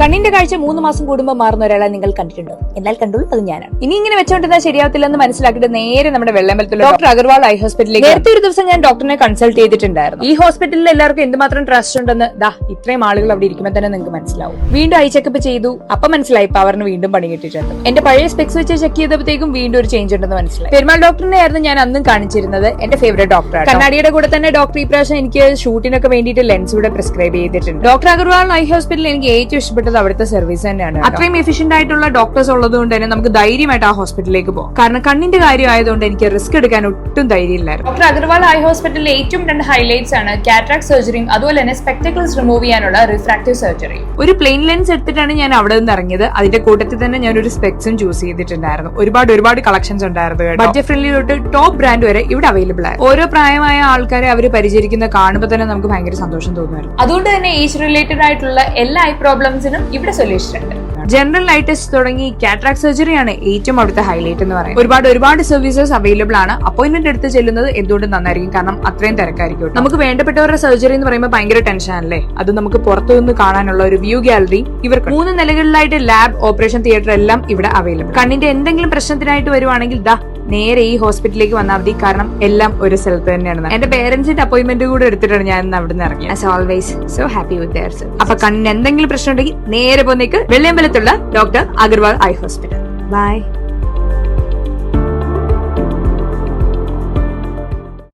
കണ്ണിന്റെ കാഴ്ച മൂന്ന് മാസം കൂടുമ്പോൾ മാറുന്ന ഒരാളെ നിങ്ങൾ കണ്ടിട്ടുണ്ടോ? എന്നാൽ കണ്ടുള്ളൂ അത് ഞാനാണ്. ഇനി ഇങ്ങനെ വെച്ചോണ്ടിരുന്നാൽ ശരിയാവത്തില്ലെന്ന് മനസ്സിലാക്കിയിട്ട് നേരെ നമ്മുടെ വെള്ളമ്പലത്തിൽ ഡോക്ടർ അഗർവാൾ ഐ ഹോസ്പിറ്റലിലേക്ക് നേരത്തെ ഒരു ദിവസം ഞാൻ ഡോക്ടറിനെ കൺസൾട്ട് ചെയ്തിട്ടുണ്ടായിരുന്നു. ഈ ഹോസ്പിറ്റലിൽ എല്ലാവർക്കും എന്തുമാത്രം ട്രസ്റ്റ് ഉണ്ടെന്ന് ദാ ഇത്രയും ആളുകൾ അവിടെ ഇരിക്കുമ്പോൾ തന്നെ നിങ്ങൾക്ക് മനസ്സിലാവും. വീണ്ടും ഐ ചെക്കപ്പ് ചെയ്തു. അപ്പൊ മനസ്സിലായി പവറിന് വീണ്ടും പണി കിട്ടിയിട്ടുണ്ട്. എന്റെ പഴയ സ്പെക്സ് വെച്ച് ചെക്ക് ചെയ്തപ്പോഴത്തേക്കും വീണ്ടും ഒരു ചേഞ്ച് ഉണ്ടെന്ന് മനസ്സിലായി. പെരുമാൾ ഡോക്ടറിനെ ആയിരുന്നു ഞാൻ അന്നും കാണിച്ചിരുന്നത്. എന്റെ ഫേവറേറ്റ് ഡോക്ടറാണ് കണ്ണാടിയുടെ കൂടെ തന്നെ ഡോക്ടർ ഈ പ്രാവശ്യം എനിക്ക് ഷൂട്ടിനൊക്കെ വേണ്ടിയിട്ട് ലെൻസ് കൂടെ പ്രിസ്ക്രൈബ് ചെയ്തിട്ടുണ്ട്. ഡോക്ടർ അഗർവാൾ ഐ ഹോസ്പിറ്റലിൽ എനിക്ക് ഏറ്റവും ഇഷ്ടപ്പെട്ടത് അവിടുത്തെ സർവീസ് തന്നെയാണ് അത്രയും എഫിഷ്യന്റ് ആയിട്ടുള്ള ഡോക്ടേഴ്സ് ഉള്ളത് കൊണ്ട് തന്നെ നമുക്ക് ധൈര്യമായിട്ട് ആ ഹോസ്പിറ്റലിലേക്ക് പോകും. കാരണം കണ്ണിന്റെ കാര്യം ആയതുകൊണ്ട് എനിക്ക് റിസ്ക് എടുക്കാൻ ഒട്ടും ധൈര്യമില്ലായിരുന്നു. ഡോക്ടർ അഗർവാൾ ഐ ഹോസ്പിറ്റലിലെ ഏറ്റവും രണ്ട് ഹൈലൈറ്റ്സ് ആണ് കാറ്ററാക്ട് സർജറിയും അതുപോലെ തന്നെ സ്പെക്ടക്കിൾസ് റിമൂവ് ചെയ്യാനുള്ള റിഫ്രാക്റ്റീവ് സർജറി ഒരു പ്ലെയിൻ ലെൻസ് എടുത്തിട്ടാണ് ഞാൻ അവിടെ നിന്ന് ഇറങ്ങിയത്. അതിന്റെ കൂട്ടത്തിൽ തന്നെ ഞാൻ ഒരു സ്പെക്സും ചൂസ് ചെയ്തിട്ടുണ്ടായിരുന്നു. ഒരുപാട് ഒരുപാട് കളക്ഷൻസ് ഉണ്ടായിരുന്നു ബഡ്ജറ്റ് ഫ്രണ്ട്ലി തൊട്ട് ടോപ്പ് ബ്രാൻഡ് വരെ ഇവിടെ അവൈലബിൾ ആയി ഓരോ പ്രായമായ ആൾക്കാരെ അവർ പരിചരിക്കുന്ന കാണുമ്പോൾ തന്നെ നമുക്ക് ഭയങ്കര സന്തോഷം തോന്നുമായിരുന്നു. അതുകൊണ്ട് തന്നെ ഏജ് റിലേറ്റഡ് ആയിട്ടുള്ള എല്ലാ ഐ പ്രോബ്ലംസിനും ഇവിടെ സൊല്യൂഷൻ ഉണ്ട് ജനറൽ ലൈറ്റസ് തുടങ്ങി കാറ്ററാക്ട് സർജറിയാണ് ഏറ്റവും അവിടുത്തെ ഹൈലൈറ്റ് എന്ന് പറയുന്നത്. ഒരുപാട് ഒരുപാട് സർവീസസ് അവൈലബിൾ ആണ്. അപ്പോയിന്റ്മെന്റ് എടുത്ത് ചെല്ലുന്നത് എന്തുകൊണ്ടും നന്നായിരിക്കും. കാരണം അത്രയും തിരക്കായിരിക്കും. നമുക്ക് വേണ്ടപ്പെട്ടവരുടെ സർജറി എന്ന് പറയുമ്പോൾ ഭയങ്കര ടെൻഷൻ അല്ലേ അത് നമുക്ക് പുറത്തു നിന്ന് കാണാനുള്ള ഒരു വ്യൂ ഗാലറി ഇവർക്ക്. മൂന്ന് നിലകളിലായിട്ട് ലാബ് ഓപ്പറേഷൻ തിയേറ്റർ എല്ലാം ഇവിടെ അവൈലബിൾ കണ്ണിന്റെ എന്തെങ്കിലും പ്രശ്നത്തിനായിട്ട് വരുവാണെങ്കിൽ ദാ നേരെ ഈ ഹോസ്പിറ്റലിലേക്ക് വന്നാൽ മതി കാരണം എല്ലാം ഒരു സ്ഥലത്ത് തന്നെയാണ്. എന്റെ പേരൻസിന്റെ അപ്പോയിന്റ്മെന്റ് കൂടെ എടുത്തിട്ടാണ് ഞാൻ അവിടെ നിന്ന് ഇറങ്ങി as always so happy with their അപ്പൊ കണ്ണിന് എന്തെങ്കിലും പ്രശ്നം ഉണ്ടെങ്കിൽ നേരെ പോന്നേക്ക് വെള്ളിയമ്പലത്തുള്ള doctor Agarwal eye hospital. Bye